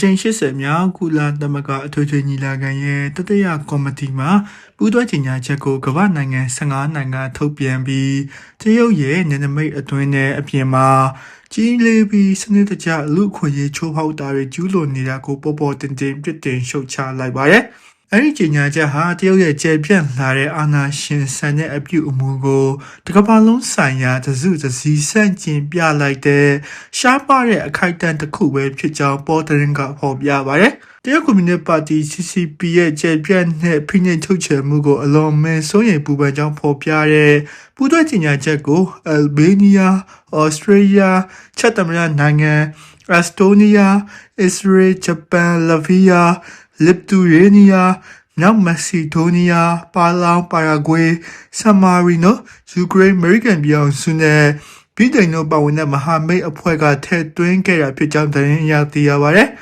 ကြိမ်80မြောက်ကုလသမဂ္ဂအထွေထွေညီလာခံရဲ့တတိယကော်မတီမှာပူးတွဲကြေညာချက်ကိုကမ္ဘာနိုင်ငံ15နိုင်ငံထုတ်ပြန်ပြီးတရုတ်ရဲ့နယ်နိမိတ်အတွင်းနဲ့အပြင်မှာကြီးလေးပြီးစနစ်တကျလူခွင့်ရေးချိုးဖောက်တာတွေကျူးလွန်နေတာကိုပေါ်ပေါ်တင်တင်ပြစ်တင်ရှုတ်ချလိုက်ပါတယ်။ အဲဒီကြေညာချက်ဟာတရုတ်ရဲ့ကျေပြန့်လာတဲ့အာဏာရှင်ဆန်တဲ့အပြုအမူကိုတစ်ကမ္ဘာလုံးဆိုင်ရာတစုတစည်းဆန့်ကျင်ပြလိုက်တဲ့ရှားပါတဲ့အခိုက်အတန့်တစ်ခုပဲဖြစ်ကြောင်းပေါ်တရင်ကဖော်ပြပါတယ်။တရုတ်ကွန်မြူနစ်ပါတီ CCP ရဲ့ကျေပြန့်တဲ့ဖိနှိပ်ထုတ်ချယ်မှုကိုအလွန်မဲစိုးရိမ်ပူပန်ကြောင်းဖော်ပြတဲ့ပူးတွဲကြေညာချက်ကိုအယ်ဘေးနီးယား၊ဩစတြေးလျ၊ချက်သမရနိုင်ငံ၊အက်စတိုးနီးယား၊အစ္စရေး၊ဂျပန်၊လဗီးယား၊ လစ်တူရေးနီးယား၊မြောက်မက်ဆီဒိုးနီးယား၊ပါလောင်၊ပါရာဂွေး၊ဆန်မာရီနို၊ယူကရိန်း၊အမေရိကန်ပြည်အောင်စုနဲ့ဗြိတိန်တို့ပါဝင်တဲ့မဟာမိတ်အဖွဲ့ကထည့်သွင်းခဲ့တာဖြစ်ကြောင်းသတင်းအရသိရပါတယ်။